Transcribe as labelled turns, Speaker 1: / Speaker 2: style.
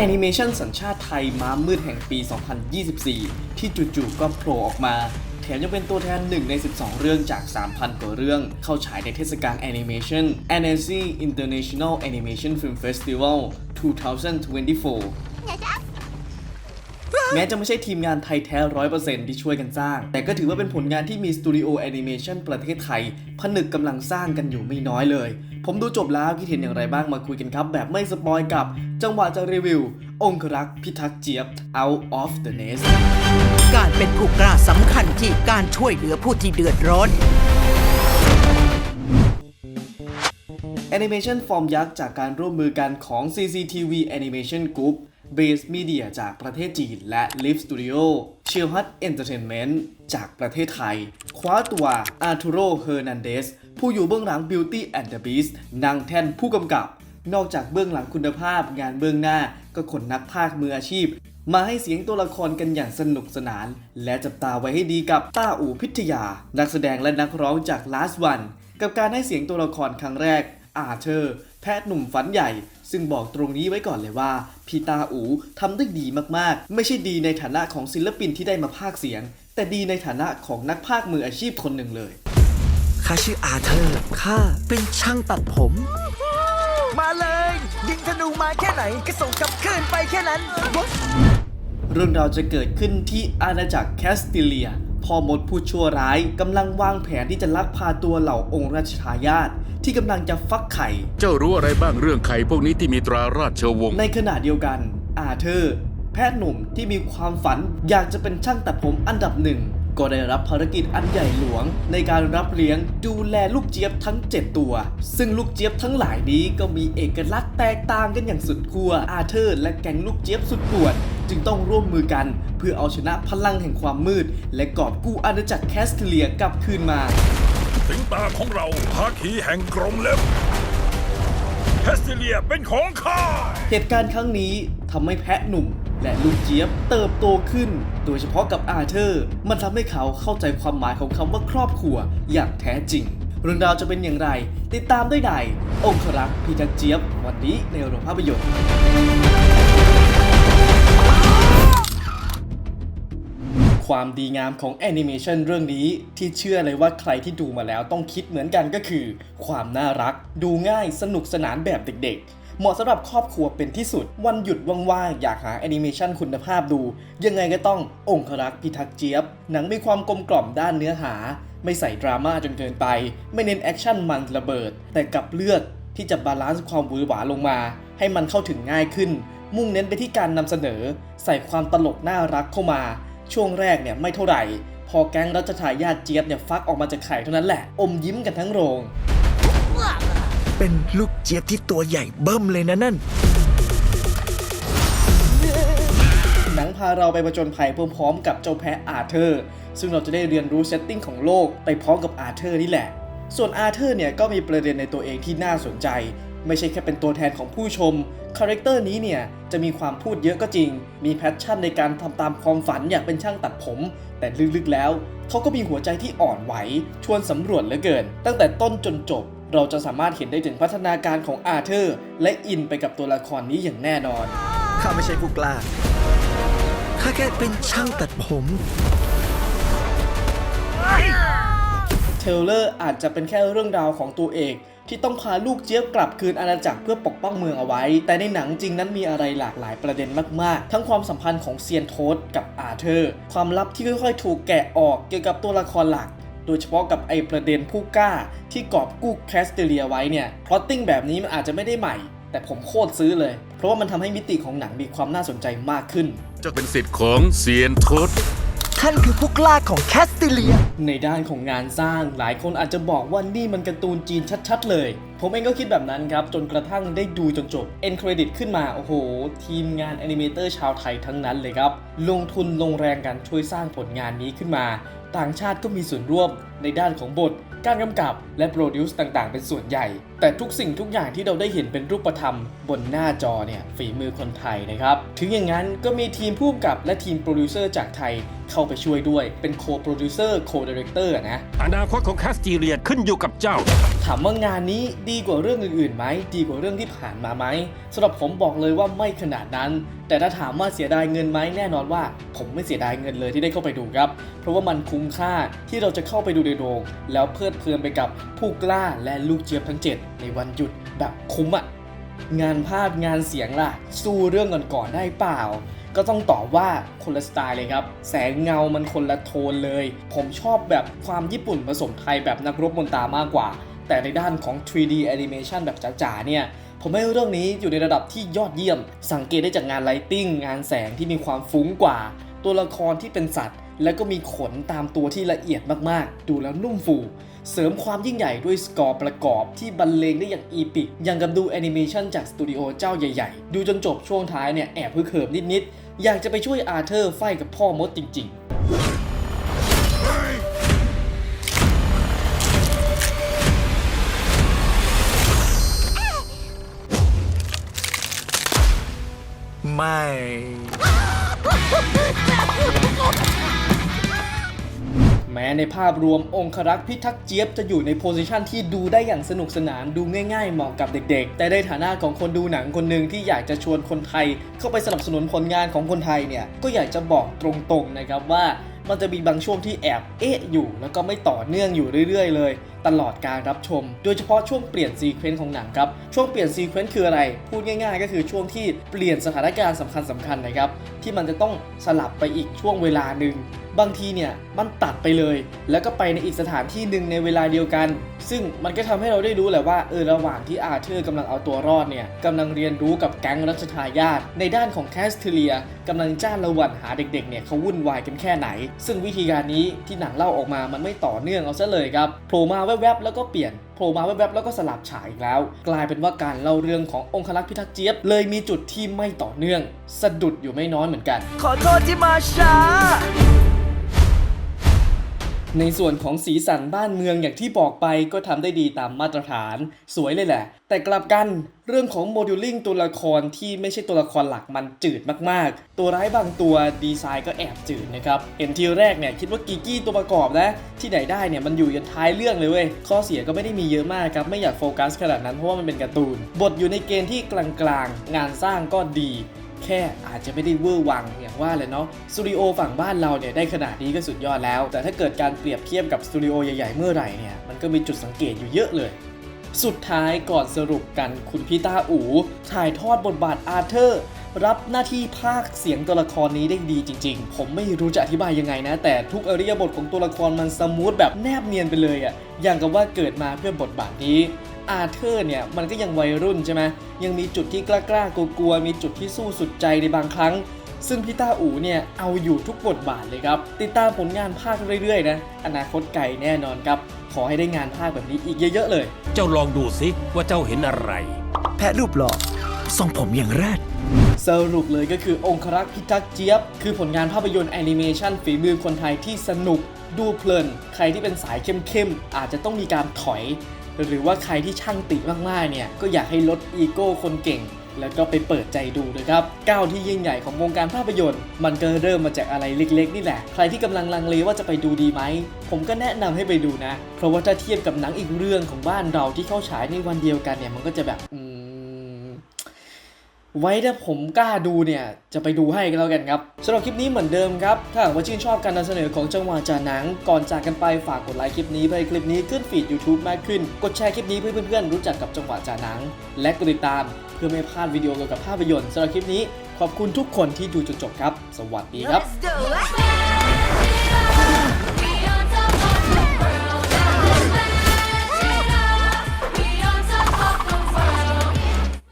Speaker 1: แอนิเมชันสัญชาติไทยม้ามืดแห่งปี 2024 ที่จู่ๆก็โผล่ออกมา แถมยังเป็นตัวแทนหนึ่งใน 12 เรื่องจาก 3,000 กว่าเรื่อง เข้าฉายในเทศกาลแอนิเมชัน Annecy International Animation Film Festival 2024 แม้จะไม่ใช่ทีมงานไทยแท้100%ที่ช่วยกันสร้าง แต่ก็ถือว่าเป็นผลงานที่มีสตูดิโอแอนิเมชันประเทศไทย ผนึกกำลังสร้างกันอยู่ไม่น้อยเลย ผมดูจบแล้วคิดเห็นอย่างไรบ้างมาคุยกันครับ แบบไม่สปอยกับ จังหวะจะรีวิว องครักษ์พิทักษ์เจี๊ยบ Out of the Nest
Speaker 2: การเป็นผู้กล้าสำคัญที่การช่วยเหลือผู้ที่เดือดร้อน
Speaker 1: แอนิเมชันฟอร์มยักษ์จากการร่วมมือกันของ CCTV Animation Group Base Media จากประเทศจีน และ Live Studio c h i l h u t Entertainment จากประเทศไทย คว้าตัว Arturo Hernandez ผู้อยู่เบื้องหลัง Beauty and the Beast นั่งแท่นผู้กำกับ นอกจากเบื้องหลังคุณภาพงานเบื้องหน้าก็ขนนักพากย์มืออาชีพ มาให้เสียงตัวละครกันอย่างสนุกสนาน และจับตาไว้ให้ดีกับต้าอู่พิทยา นักแสดงและนักร้องจาก Last One กับการให้เสียงตัวละครครั้งแรกอาเธอร์ แพทย์หนุ่มฝันใหญ่ ซึ่งบอกตรงนี้ไว้ก่อนเลยว่า พี่ตาอูทำได้ดีมากๆ ไม่ใช่ดีในฐานะของศิลปินที่ได้มาพากย์เสียง แต่ดีในฐานะของนักพากย์มืออาชีพคนหนึ่งเลย
Speaker 2: ข้าชื่ออาเธอร์ ข้าเป็นช่างตัดผม
Speaker 3: มาเลย ยิงธนูมาแค่ไหน ก็ส่งกลับคืนไปแค่นั้น
Speaker 1: เรื่องราวจะเกิดขึ้นที่อาณาจักรแคสติเลีย พ่อมดผู้ชั่วร้ายกำลังวางแผนที่จะลักพาตัวเหล่าองค์ราชทายาทที่กำลังจะฟักไข่
Speaker 4: เจ้ารู้อะไรบ้างเรื่องไข่พวกนี้ที่มีตราราชวงศ์
Speaker 1: ในขณะเดียวกัน อาเธอร์ แพทย์หนุ่มที่มีความฝันอยากจะเป็นช่างตัดผมอันดับหนึ่ง ก็ได้รับภารกิจอันใหญ่หลวง ในการรับเลี้ยงดูแลลูกเจี๊ยบทั้ง 7 ตัว ซึ่งลูกเจี๊ยบทั้งหลายนี้ก็มีเอกลักษณ์แตกต่างกันอย่างสุดขั้วอาเธอร์ และแก๊งลูกเจี๊ยบสุดป่วนจึงต้องร่วมมือกัน เพื่อเอาชนะพลังแห่งความมืด และกอบกู้อาณาจักรแคสเทเลียกลับคืนมา
Speaker 5: ถึงตาของเราภาคีแห่งกรงเล็บแคสติเลียเป็นของข้า
Speaker 1: เหตุการณ์ครั้งนี้ทำให้แพะหนุ่ม และลูกเจี๊ยบเติบโตขึ้น โดยเฉพาะกับอาเธอร์ มันทำให้เขาเข้าใจความหมายของคำว่าครอบครัวอย่างแท้จริง เรื่องราวจะเป็นอย่างไร ติดตามได้ในองครักษ์พีทักษ์เจี๊ยบ วันนี้ในโรงภาพยนตร์ความดีงามของแอนิเมชันเรื่องนี้ที่เชื่อเลยว่าใครที่ดูมาแล้วต้องคิดเหมือนกันก็คือ ความน่ารัก ดูง่ายสนุกสนานแบบเด็ก เหมาะสำหรับครอบครัวเป็นที่สุด วันหยุดว่างๆ อยากหาแอนิเมชันคุณภาพดู ยังไงก็ต้ององครักษ์พิทักษ์เจี๊ยบ หนังมีความกลมกล่อมด้านเนื้อหา ไม่ใส่ดราม่าจนเกินไป ไม่เน้นแอคชั่นมันระเบิด แต่กลับเลือกที่จะบาลานซ์ความหวือหวาลงมา ให้มันเข้าถึงง่ายขึ้น มุ่งเน้นไปที่การนำเสนอ ใส่ความตลกน่ารักเข้ามา ช่วงแรกเนี่ยไม่เท่าไหร่ พอแก๊งรัชทายาทเจี๊ยบเนี่ยฟักออกมาจากไข่เท่านั้นแหละ อมยิ้มกันทั้งโรง
Speaker 3: เป็นลูกเจี๊ยบที่ตัวใหญ่เบิ้มเลยนะนั่น
Speaker 1: หนังพาเราไปประจนภัยพร้อมๆกับเจ้าแพะอาเธอร์ ซึ่งเราจะได้เรียนรู้เซตติ้งของโลกไปพร้อมกับอาเธอร์นี่แหละ ส่วนอาเธอร์เนี่ยก็มีประเด็นในตัวเองที่น่าสนใจ ไม่ใช่แค่เป็นตัวแทนของผู้ชม คาแรคเตอร์นี้เนี่ยจะมีความพูดเยอะก็จริง มีแพชชั่นในการทำตามความฝันอยากเป็นช่างตัดผม แต่ลึกๆแล้ว เขาก็มีหัวใจที่อ่อนไหว ชวนสำรวจเหลือเกิน ตั้งแต่ต้นจนจบ เราจะสามารถเห็นได้ถึงพัฒนาการของอาเธอร์และอินไปกับตัวละครนี้อย่างแน่นอน
Speaker 3: ข้าไม่ใช่ผู้กล้า ข้าแค่เป็นช่างตัดผม
Speaker 1: เทรลเลอร์อาจจะเป็นแค่เรื่องราวของตัวเอกที่ต้องพาลูกเจี๊ยบกลับคืนอาณาจักรเพื่อปกป้องเมืองเอาไว้ แต่ในหนังจริงนั้นมีอะไรหลากหลายประเด็นมาก ๆ ทั้งความสัมพันธ์ของเซียนโทสกับอาเธอร์ ความลับที่ค่อย ๆ ถูกแกะออกเกี่ยวกับตัวละครหลัก โดยเฉพาะกับไอประเด็นผู้กล้าที่กอบกู้แคสเตเลียไว้เนี่ยพลอตติ้งแบบนี้มันอาจจะไม่ได้ใหม่ แต่ผมโคตรซื้อเลย เพราะว่ามันทำให้มิติของหนังมีความน่าสนใจมากขึ้น
Speaker 4: จะเป็นสิทธิ์ของเซียนทศ
Speaker 3: ท่านคือผู้กล้าของแคสติเลีย
Speaker 1: ในด้านของงานสร้างหลายคนอาจจะบอกว่านี่มันการ์ตูนจีนชัดๆ เลย ผมเองก็คิดแบบนั้นครับ จนกระทั่งได้ดูจนจบเอ็นเครดิตขึ้นมา โอ้โห ทีมงานแอนิเมเตอร์ชาวไทยทั้งนั้นเลยครับ ลงทุนลงแรงกันช่วยสร้างผลงานนี้ขึ้นมา ต่างชาติก็มีส่วนร่วมในด้านของบท การกำกับและโปรดิวซ์ต่างๆ เป็นส่วนใหญ่ แต่ทุกสิ่งทุกอย่างที่เราได้เห็นเป็นรูปธรรม บนหน้าจอเนี่ยฝีมือคนไทยนะครับ ถึงอย่างนั้นก็มีทีมผู้กำกับและทีมโปรดิวเซอร์จากไทย เข้าไปช่วยด้วยเป็นโคโปรดิวเซอร์โคดีเรคเตอร์นะ
Speaker 6: อนาคตของแคสติเลียขึ้นอยู่กับเจ้า
Speaker 1: ถามว่างานนี้ดีกว่าเรื่องอื่นๆไหมดีกว่าเรื่องที่ผ่านมาไหมสำหรับผมบอกเลยว่าไม่ขนาดนั้น แต่ถ้าถามว่าเสียดายเงินไหมแน่นอนว่า ผมไม่เสียดายเงินเลยที่ได้เข้าไปดูครับ เพราะว่ามันคุ้มค่าที่เราจะเข้าไปดูในโรงแล้วเพลิดเพลินไปกับผู้กล้าและลูกเจี๊ยบทั้ง 7 ในวันหยุดแบบคุ้มอะงานภาพงานเสียงล่ะ สู้เรื่องก่อนๆได้เปล่า ก็ต้องตอบว่าคนละสไตล์เลยครับ แสงเงามันคนละโทนเลย ผมชอบแบบความญี่ปุ่นผสมไทยแบบนักรบมนตามากกว่า แต่ในด้านของ 3D animation แบบจ๋าๆเนี่ยผมให้เรื่องนี้อยู่ในระดับที่ยอดเยี่ยม สังเกตได้จากงานไลติ้งงานแสงที่มีความฟุ้งกว่า ตัวละครที่เป็นสัตว์ แล้วก็มีขนตามตัวที่ละเอียดมากๆ ดูแล้วนุ่มฟู เสริมความยิ่งใหญ่ด้วยสกอร์ประกอบที่บรรเลงได้อย่างอีปิก อย่างกับดูแอนิเมชันจากสตูดิโอเจ้าใหญ่ๆ ดูจนจบช่วงท้ายเนี่ยแอบฮึกเหิมนิดๆ อยากจะไปช่วยอาเธอร์ไฟกับพ่อมดจริง ๆ
Speaker 3: ไม่
Speaker 1: ม้ในภาพรวมองครักษ์พิทักษ์เจี๊ยบจะอยู่ในโพสิชันที่ดูได้อย่างสนุกสนานดูง่ายๆเหมาะกับเด็กๆ แต่ในฐานะของคนดูหนังคนหนึ่งที่อยากจะชวนคนไทย เข้าไปสนับสนุนผลงานของคนไทยเนี่ยก็อยากจะบอกตรงๆนะครับว่ามันจะมีบางช่วงที่แอบเอ๊ะอยู่ แล้วก็ไม่ต่อเนื่องอยู่เรื่อยๆ เลย ตลอดการรับชม โดยเฉพาะช่วงเปลี่ยนซีเควนต์ของหนังครับ ช่วงเปลี่ยนซีเควนต์คืออะไร พูดง่ายๆ ก็คือช่วงที่เปลี่ยนสถานการณ์สำคัญสำคัญๆนะครับ ที่มันจะต้องสลับไปอีกช่วงเวลาหนึ่ง บางทีเนี่ยมันตัดไปเลย แล้วก็ไปในอีกสถานที่หนึ่งในเวลาเดียวกัน ซึ่งมันก็ทำให้เราได้รู้แหละว่าเออระหว่างที่อาเธอร์กำลังเอาตัวรอดเนี่ยกำลังเรียนรู้กับแก๊งรัชทายาทในด้านของแคสเทเลียกำลังจ้านระวันหาเด็กๆเนี่ยเขาวุ่นวายกันแค่ไหน ซึ่งวิธีการนี้ที่หนังเล่าออกมามันไม่ต่อเนื่องเอาซะเลยครับโผล่มาแวบๆแล้วก็เปลี่ยนโผล่มาแวบๆแล้วก็สลับฉายอีกแล้ว กลายเป็นว่าการเล่าเรื่องขององคลักษ์พิทักษ์เจี๊ยบ เลยมีจุดที่ไม่ต่อเนื่อง สะดุดอยู่ไม่น้อยเหมือนกัน
Speaker 3: ขอโทษที่มาช้า
Speaker 1: ในส่วนของสีสันบ้านเมืองอย่างที่บอกไปก็ทำได้ดีตามมาตรฐาน สวยเลยแหละ แต่กลับกันเรื่องของโมดูลลิ่งตัวละครที่ไม่ใช่ตัวละครหลักมันจืดมากๆ ตัวร้ายบางตัวดีไซน์ก็แอบจืดนะครับเห็นทีแรกเนี่ยคิดว่ากีกี้ตัวประกอบนะที่ไหนได้เนี่ยมันอยู่ยันท้ายเรื่องเลยเว้ยข้อเสียก็ไม่ได้มีเยอะมากครับไม่อยากโฟกัสขนาดนั้นเพราะว่ามันเป็นการ์ตูน บทอยู่ในเกณฑ์ที่กลางๆงานสร้างก็ดี แค่อาจจะไม่ได้เวอร์วังอย่างว่าเลยเนาะสตูดิโอฝั่งบ้านเราเนี่ยได้ขนาดนี้ก็สุดยอดแล้ว แต่ถ้าเกิดการเปรียบเทียบกับสตูดิโอใหญ่ๆเมื่อไหร่เนี่ยมันก็มีจุดสังเกตอยู่เยอะเลย สุดท้ายก่อนสรุปกันคุณพี่ต้าอูถ่ายทอดบทบาทอาร์เธอร์ รับหน้าที่ภาคเสียงตัวละครนี้ได้ดีจริง ๆ ผมไม่รู้จะอธิบายยังไงนะ แต่ทุกอริยบทของตัวละครมันสมูทแบบแนบเนียนไปเลยอะอย่างกับว่าเกิดมาเพื่อบทบาทนี้อาเธอร์เนี่ยมันก็ยังวัยรุ่นใช่ไหมยังมีจุดที่กล้ากล้ากลัวๆมีจุดที่สู้สุดใจในบางครั้ง ซึ่งพี่ต้าอูเนี่ยเอาอยู่ทุกบทบาทเลยครับ ติดตามผลงานภาคเรื่อยๆนะอนาคตไกลแน่นอนครับ ขอให้ได้งานภาคแบบนี้อีกเยอะๆเลย
Speaker 6: เจ้าลองดูสิว่าเจ้าเห็นอะไร
Speaker 3: แพะรูปหล่อทรงผมอย่างแรด
Speaker 1: สรุปเลยก็คือองครักษ์พิทักษ์เจี๊ยบ คือผลงานภาพยนตร์แอนิเมชันฝีมือคนไทยที่สนุกดูเพลิน ใครที่เป็นสายเข้มๆ อาจจะต้องมีการถอย หรือว่าใครที่ช่างติมากๆเนี่ย ก็อยากให้ลดอีโก้คนเก่ง แล้วก็ไปเปิดใจดูนะครับ ก้าวที่ยิ่งใหญ่ของวงการภาพยนตร์ มันก็เริ่มมาจากอะไรเล็กๆ นี่แหละ ใครที่กำลังลังเลว่าจะไปดูดีไหม ผมก็แนะนำให้ไปดูนะ เพราะว่าถ้าเทียบกับหนังอีกเรื่องของบ้านเราที่เข้าฉายในวันเดียวกันเนี่ยมันก็จะแบบอืม ไว้ถ้าผมกล้าดูเนี่ย จะไปดูให้กันแล้วกันครับสำหรับคลิปนี้เหมือนเดิมครับ ถ้าหากว่าชื่นชอบการนำเสนอของจังหวะจาหนัง ก่อนจากกันไปฝากกดไลค์คลิปนี้เพื่อให้คลิปนี้ขึ้นฟีด YouTube มากขึ้น กดแชร์คลิปนี้เพื่อเพื่อนๆรู้จักกับจังหวะจาหนัง และกดติดตามเพื่อไม่พลาดวิดีโอเกี่ยวกับภาพยนตร์สำหรับคลิปนี้ ขอบคุณทุกคนที่ดูจนจบครับ สวัสดีครับ
Speaker 7: Let's do it.